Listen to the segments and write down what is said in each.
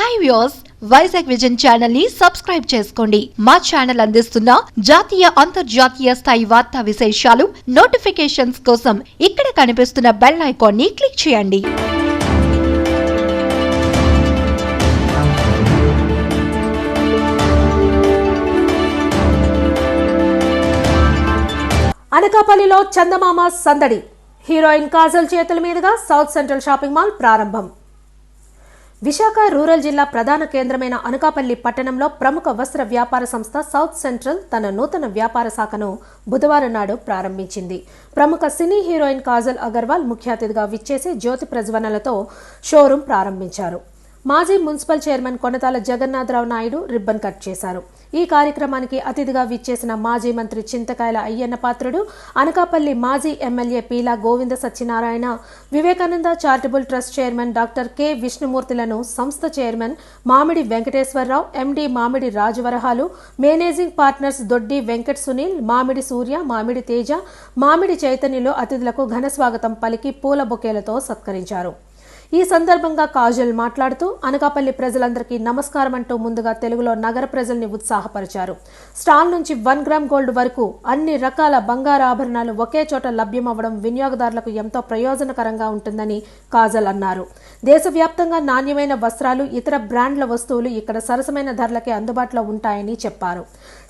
Hi views Vizag vision ఛానల్ని subscribe చేసుకోండి. మా ఛానల్ అందిస్తున్న జాతీయ అంతర్జాతీయ స్థాయి వార్తా విశేషాలు నోటిఫికేషన్స్ కోసం ఇక్కడ కనిపిస్తున్న బెల్ ఐకాన్ని క్లిక్ చేయండి. అనకాపల్లిలో చందమామ సందడి. హీరోయిన్ కాజల్ చేతుల మీదుగా సౌత్ సెంట్రల్ షాపింగ్ మాల్ ప్రారంభం. విశాఖ రూరల్ జిల్లా ప్రధాన కేంద్రమైన అనకాపల్లి పట్టణంలో ప్రముఖ వస్త్ర వ్యాపార సంస్థ సౌత్ సెంట్రల్ తన నూతన వ్యాపార శాఖను బుధవారం నాడు ప్రారంభించింది. ప్రముఖ సినీ హీరోయిన్ కాజల్ అగర్వాల్ ముఖ్య అతిథిగా విచ్చేసి జ్యోతి ప్రజ్వలనలతో షోరూం ప్రారంభించారు. మాజీ municipal chairman Konathala Jagannatharao Naidu ribbon cut చేశారు. ఈ కార్యక్రమానికి అతిథిగా విచ్చేసిన మాజీ మంత్రి చింతకాయల అయ్యన్న పాత్రుడు అనకాపల్లి మాజీ MLA Peela Govinda Satyanarayana Vivekananda charitable trust chairman doctor K విష్ణుమూర్తులను సంస్థ chairman Mamidi Venkateswararao MD Mamidi Rajavarahalu managing partners Doddi Venkat Sunil Mamidi Surya Mamidi Teja మామిడి చైతన్యలో అతిథులకు ఘన స్వాగతం పలికి పూల బొకేలతో సత్కరించారు. ఈ సందర్భంగా కాజల్ మాట్లాడుతూ అనకాపల్లి ప్రజలందరికీ నమస్కారం అంటూ ముందుగా తెలుగులో నగర ప్రజల్ని ఉత్సాహపరిచారు. స్టాల్ నుంచి వన్ గ్రామ్ గోల్డ్ వరకు అన్ని రకాల బంగారు ఆభరణాలు ఒకే చోట లభ్యమవ్వడం వినియోగదారులకు ఎంతో ప్రయోజనకరంగా ఉంటుందని కాజల్ అన్నారు. దేశవ్యాప్తంగా నాణ్యమైన వస్త్రాలు ఇతర బ్రాండ్ల వస్తువులు ఇక్కడ సరసమైన ధరలకే అందుబాటులో ఉంటాయని చెప్పారు.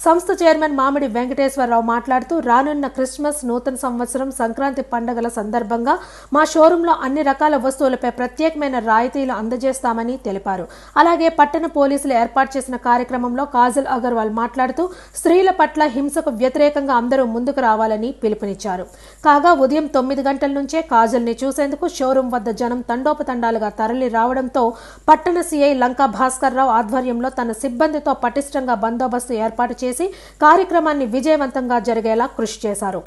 సంస్థ చైర్మన్ మామిడి వెంకటేశ్వరరావు మాట్లాడుతూ రానున్న క్రిస్మస్ నూతన సంవత్సరం సంక్రాంతి పండుగల సందర్భంగా మా షోరూంలో అన్ని రకాల వస్తువులపై ప్రత్యేకమైన రాయితీలు అందజేస్తామని తెలిపారు. అలాగే పట్టణ పోలీసులు ఏర్పాటు చేసిన కార్యక్రమంలో కాజల్ అగర్వాల్ మాట్లాడుతూ స్త్రీల పట్ల హింసకు వ్యతిరేకంగా అందరూ ముందుకు రావాలని పిలుపునిచ్చారు. కాగా ఉదయం తొమ్మిది గంటల నుంచే కాజల్ని చూసేందుకు షోరూం వద్ద జనం తండోపతండాలుగా తరలి రావడంతో పట్టణ సీఐ లంకా భాస్కర్ రావు ఆధ్వర్యంలో తన సిబ్బందితో పటిష్టంగా బందోబస్తు ఏర్పాటు చేసి కార్యక్రమాన్ని విజయవంతంగా జరిగేలా కృషి చేశారు.